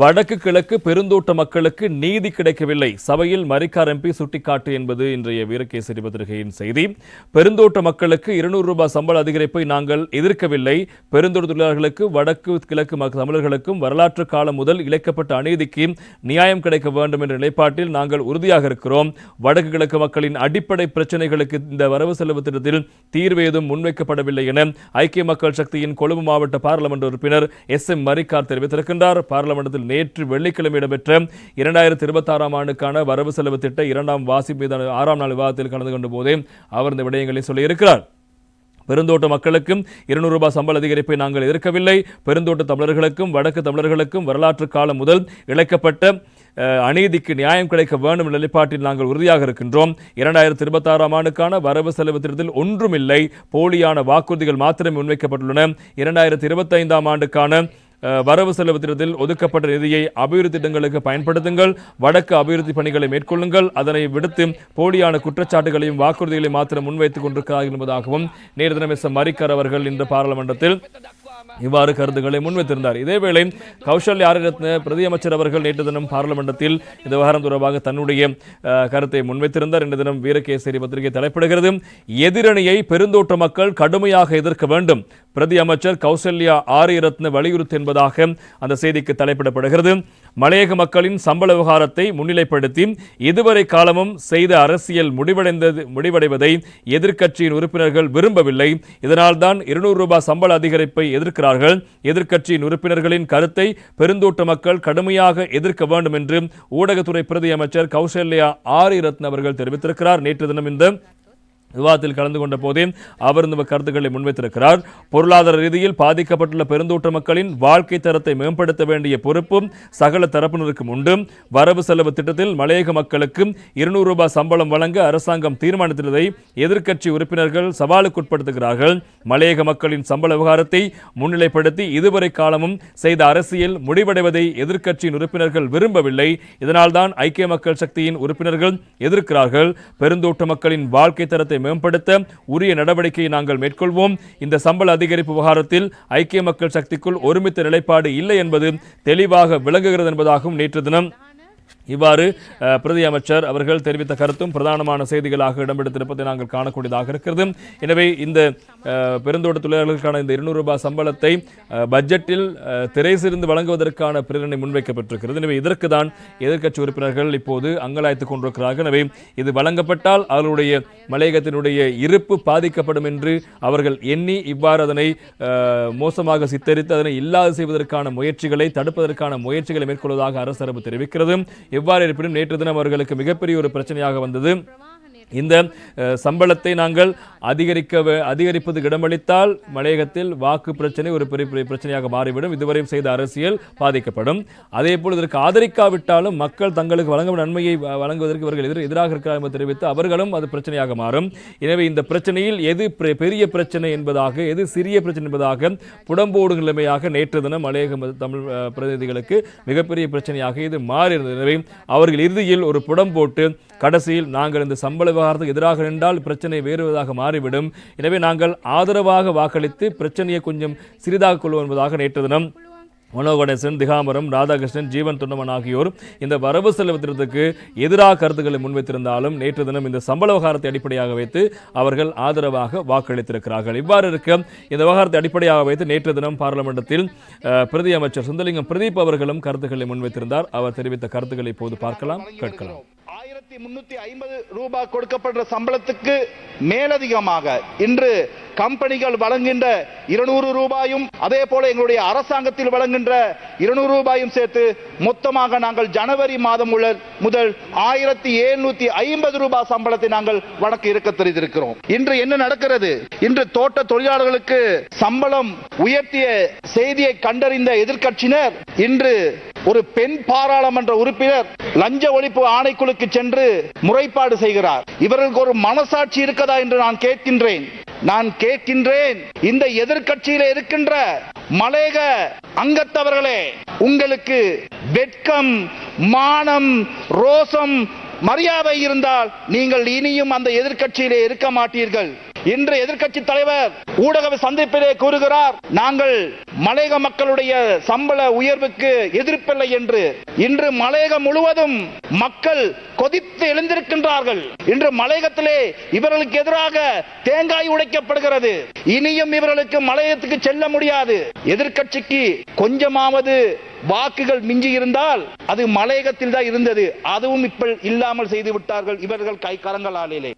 வடக்கு கிழக்கு பெருந்தோட்ட மக்களுக்கு நீதி கிடைக்கவில்லை. சபையில் மரிக்கார் எம்பி சுட்டிக்காட்டு என்பது இன்றைய வீரகேசரி பத்திரிகையின் செய்தி. பெருந்தோட்ட மக்களுக்கு இருநூறு ரூபாய் சம்பள அதிகரிப்பை நாங்கள் எதிர்க்கவில்லை. பெருந்தோட்ட தொழிலாளர்களுக்கு வடக்கு கிழக்கு தமிழர்களுக்கும் வரலாற்று காலம் முதல் இழைக்கப்பட்ட அநீதிக்கு நியாயம் கிடைக்க வேண்டும் என்ற நிலைப்பாட்டில் நாங்கள் உறுதியாக இருக்கிறோம். வடக்கு கிழக்கு மக்களின் அடிப்படை பிரச்சனைகளுக்கு இந்த வரவு செலவு திட்டத்தில் தீர்வு ஏதும் முன்வைக்கப்படவில்லை என ஐக்கிய மக்கள் சக்தியின் கொழும்பு மாவட்ட பாராளுமன்ற உறுப்பினர் எஸ் எம் மரிக்கார் தெரிவித்திருக்கின்றார். பாராளுமன்றத்தில் நேற்று வெள்ளிக்கிழமை இடம்பெற்ற இரண்டாயிரத்தி இருபத்தாறாம் ஆண்டுக்கான வரவு செலவு திட்ட இரண்டாம் வாசி மீதான ஆறாம் நாள் விவாதத்தில் கலந்து கொண்ட போதே அவர் இந்த விடயங்களை சொல்லியிருக்கிறார். பெருந்தோட்ட மக்களுக்கும் இருநூறு ரூபாய் சம்பள அதிகரிப்பை நாங்கள் எதிர்க்கவில்லை. பெருந்தோட்ட தமிழர்களுக்கும் வடக்கு தமிழர்களுக்கும் வரலாற்று காலம் முதல் இழைக்கப்பட்ட அநீதிக்கு நியாயம் கிடைக்க வேண்டும் என்ற நிலைப்பாட்டில் நாங்கள் உறுதியாக இருக்கின்றோம். இரண்டாயிரத்தி இருபத்தாறாம் ஆண்டுக்கான வரவு செலவு திட்டத்தில் ஒன்றுமில்லை. போலியான வாக்குறுதிகள் மாத்திரமே முன்வைக்கப்பட்டுள்ளன. இரண்டாயிரத்தி இருபத்தைந்தாம் ஆண்டுக்கான வரவு செலவு திட்டத்தில் ஒதுக்கப்பட்ட நிதியை அபிவிருத்தி திட்டங்களுக்கு பயன்படுத்துங்கள். வடக்கு அபிவிருத்தி பணிகளை மேற்கொள்ளுங்கள். அதனை விடுத்து போலியான குற்றச்சாட்டுகளையும் வாக்குறுதிகளையும் மாத்திரம் முன்வைத்துக் கொண்டிருக்கிறார்கள் என்பதாகவும் நேரு தினம் எஸ் மரிக்கர் அவர்கள் இன்று பாராளுமன்றத்தில் இவ்வாறு கருத்துக்களை முன்வைத்திருந்தார். இதேவேளை கௌசல்யா ஆரியரத்ன பிரதி அமைச்சர் அவர்கள் நேற்று தினம் பாராளுமன்றத்தில் இந்த விவகாரம் தொடர்பாக தன்னுடைய கருத்தை முன்வைத்திருந்தார். இன்று தினம் வீரகேசரி பத்திரிகை தலைப்பிடுகிறது. எதிரணியை பெருந்தோட்ட மக்கள் கடுமையாக எதிர்க்க வேண்டும். பிரதி அமைச்சர் கௌசல்யா ஆரியரத்ன வலியுறுத்து என்பதாக அந்த செய்திக்கு தலைப்பிடப்படுகிறது. மலையக மக்களின் சம்பள விவகாரத்தை முன்னிலைப்படுத்தி இதுவரை காலமும் செய்த அரசியல் முடிவடைந்தது முடிவடைவதை எதிர்க்கட்சியின் உறுப்பினர்கள் விரும்பவில்லை. இதனால்தான் இருநூறு ரூபாய் சம்பள அதிகரிப்பை எதிர்க்கிறார்கள். எதிர்க்கட்சியின் உறுப்பினர்களின் கருத்தை பெருந்தோட்ட மக்கள் கடுமையாக எதிர்க்க வேண்டும் என்று ஊடகத்துறை பிரதி அமைச்சர் கௌசல்யா ஆரிரத்ன அவர்கள் தெரிவித்திருக்கிறார். நேற்று தினம் இந்த விவாதத்தில் கலந்து கொண்ட போதே அவர் இந்த கருத்துக்களை முன்வைத்திருக்கிறார். பொருளாதார ரீதியில் பாதிக்கப்பட்டுள்ள பெருந்தோட்ட மக்களின் வாழ்க்கை தரத்தை மேம்படுத்த வேண்டிய பொறுப்பும் சகல தரப்பினருக்கும் உண்டு. வரவு செலவு திட்டத்தில் மலையக மக்களுக்கு இருநூறு ரூபாய் சம்பளம் வழங்க அரசாங்கம் தீர்மானித்துள்ளதை எதிர்க்கட்சி உறுப்பினர்கள் சவாலுக்குட்படுத்துகிறார்கள். மலையக மக்களின் சம்பள விவகாரத்தை முன்னிலைப்படுத்தி இதுவரை காலமும் செய்த அரசியல் முடிவடைவதை எதிர்க்கட்சியின் உறுப்பினர்கள் விரும்பவில்லை. இதனால்தான் ஐக்கிய மக்கள் சக்தியின் உறுப்பினர்கள் எதிர்க்கிறார்கள். பெருந்தோட்ட மக்களின் வாழ்க்கை தரத்தை மேம்படுத்த உரிய நடவடிக்கையை நாங்கள் மேற்கொள்வோம். இந்த சம்பள அதிகரிப்பு விவகாரத்தில் ஐக்கிய மக்கள் சக்திக்குள் ஒருமித்த நிலைப்பாடு இல்லை என்பது தெளிவாக விளங்குகிறது என்பதாகவும் நேற்று தினம் இவ்வாறு பிரதி அமைச்சர் அவர்கள் தெரிவித்த கருத்தும் பிரதானமான செய்திகளாக இடம்பெடுத்திருப்பதை நாங்கள் காணக்கூடியதாக இருக்கிறது. எனவே இந்த பெருந்தோட்ட தொழிலாளர்களுக்கான இந்த இருநூறு ரூபாய் சம்பளத்தை பட்ஜெட்டில் திரை சிறந்து வழங்குவதற்கான பிரேரணை முன்வைக்கப்பட்டிருக்கிறது. எனவே இதற்கு தான் எதிர்க்கட்சி உறுப்பினர்கள் இப்போது அங்கலாய்த்து கொண்டிருக்கிறார்கள். எனவே இது வழங்கப்பட்டால் அவர்களுடைய மலையகத்தினுடைய இருப்பு பாதிக்கப்படும் என்று அவர்கள் எண்ணி இவ்வாறு அதனை மோசமாக சித்தரித்து அதனை இல்லாது செய்வதற்கான முயற்சிகளை தடுப்பதற்கான முயற்சிகளை மேற்கொள்வதாக அரசு தரப்பு தெரிவிக்கிறது. எவ்வாறு இருப்பினும் நேற்று தினம் அவர்களுக்கு மிகப்பெரிய ஒரு பிரச்சனையாக வந்தது. இந்த சம்பளத்தை நாங்கள் அதிகரிக்க அதிகரிப்பது இடமளித்தால் மலையகத்தில் வாக்கு பிரச்சனை ஒரு பெரிய பெரிய பிரச்சனையாக மாறிவிடும். இதுவரையும் செய்த அரசியல் பாதிக்கப்படும். அதே போல் இதற்கு ஆதரிக்காவிட்டாலும் மக்கள் தங்களுக்கு வழங்கும் நன்மையை வழங்குவதற்கு இவர்கள் எதிர் எதிராக இருக்கிறார் என்று தெரிவித்து அவர்களும் அது பிரச்சனையாக மாறும். எனவே இந்த பிரச்சனையில் எது பெரிய பிரச்சனை என்பதாக எது சிறிய பிரச்சனை என்பதாக புடம்போடு நிலைமையாக நேற்று தினம் மலையக தமிழ் பிரதிநிதிகளுக்கு மிகப்பெரிய பிரச்சனையாக இது மாறியிருந்தது. எனவே அவர்கள் இறுதியில் ஒரு புடம் போட்டு கடைசியில் நாங்கள் இந்த சம்பள விவகாரத்துக்கு எதிராக நின்றால் பிரச்சனை வேறுவதாக மாறிவிடும். எனவே நாங்கள் ஆதரவாக வாக்களித்து பிரச்சனையை கொஞ்சம் சிறிதாக கொள்வோம் என்பதாக நேற்று தினம் மனோ கணேசன் திகாம்பரம் ராதாகிருஷ்ணன் ஜீவன் தொண்டமன் ஆகியோர் இந்த வரவு செலவு திட்டத்துக்கு எதிராக கருத்துக்களை முன்வைத்திருந்தாலும் நேற்று தினம் இந்த சம்பள விவகாரத்தை அடிப்படையாக வைத்து அவர்கள் ஆதரவாக வாக்களித்திருக்கிறார்கள். இவ்வாறு இருக்க இந்த விவகாரத்தை அடிப்படையாக வைத்து நேற்று தினம் பாராளுமன்றத்தில் பிரதி அமைச்சர் சுந்தலிங்கம் பிரதீப் அவர்களும் கருத்துக்களை முன்வைத்திருந்தார். அவர் தெரிவித்த கருத்துக்களை இப்போது பார்க்கலாம் கேட்கலாம். ஆயிரத்தி முன்னூத்தி ஐம்பது ரூபாய் கொடுக்கப்படுற சம்பளத்துக்கு மேலதிகமாக இன்று கம்பெனிகள் வழங்குகின்ற இருநூறு ரூபாயும் அதே போல எங்களுடைய அரசாங்கத்தில் வழங்குகின்ற இருநூறு ரூபாயும் சேர்த்து மொத்தமாக நாங்கள் ஜனவரி மாதம் உள்ள- முதல் ஆயிரத்தி எழுநூத்தி ஐம்பது ரூபாய் சம்பளத்தை நாங்கள் வழக்கு இருக்க தெரிந்திருக்கிறோம். இன்று என்ன நடக்கிறது? இன்று தோட்ட தொழிலாளர்களுக்கு சம்பளம் உயர்த்திய செய்தியை கண்டறிந்த எதிர்கட்சியினர் இன்று ஒரு பெண் பாராளுமன்ற உறுப்பினர் லஞ்ச ஒழிப்பு ஆணைக்குழுக்கு சென்று முறைப்பாடு செய்கிறார். இவர்களுக்கு ஒரு மனசாட்சி இருக்கதா என்று நான் கேட்கின்றேன். நான் கேட்கின்றேன் இந்த எதிர்க்கட்சியில இருக்கின்ற மலேக அங்கத்தவர்களே உங்களுக்கு வெட்கம் மானம் ரோசம் மரியாதை இருந்தால் நீங்கள் இனியும் அந்த எதிர்க்கட்சியிலே இருக்க மாட்டீர்கள். இன்று எதிர்க்கட்சி தலைவர் ஊடக சந்திப்பிலே கூறுகிறார் நாங்கள் மலையக மக்களுடைய சம்பள உயர்வுக்கு எதிர்ப்பில்லை என்று. இன்று மலையகம் முழுவதும் மக்கள் கொதித்து எழுந்திருக்கின்றார்கள். இன்று மலையகத்திலே இவர்களுக்கு எதிராக தேங்காய் உடைக்கப்படுகிறது. இனியும் இவர்களுக்கு மலையகத்துக்கு செல்ல முடியாது. எதிர்க்கட்சிக்கு கொஞ்சமாவது வாக்குகள் மிஞ்சி இருந்தால் அது மலையகத்தில் தான் இருந்தது. அதுவும் இப்ப இல்லாமல் செய்து விட்டார்கள் இவர்கள் கை கரங்களாலே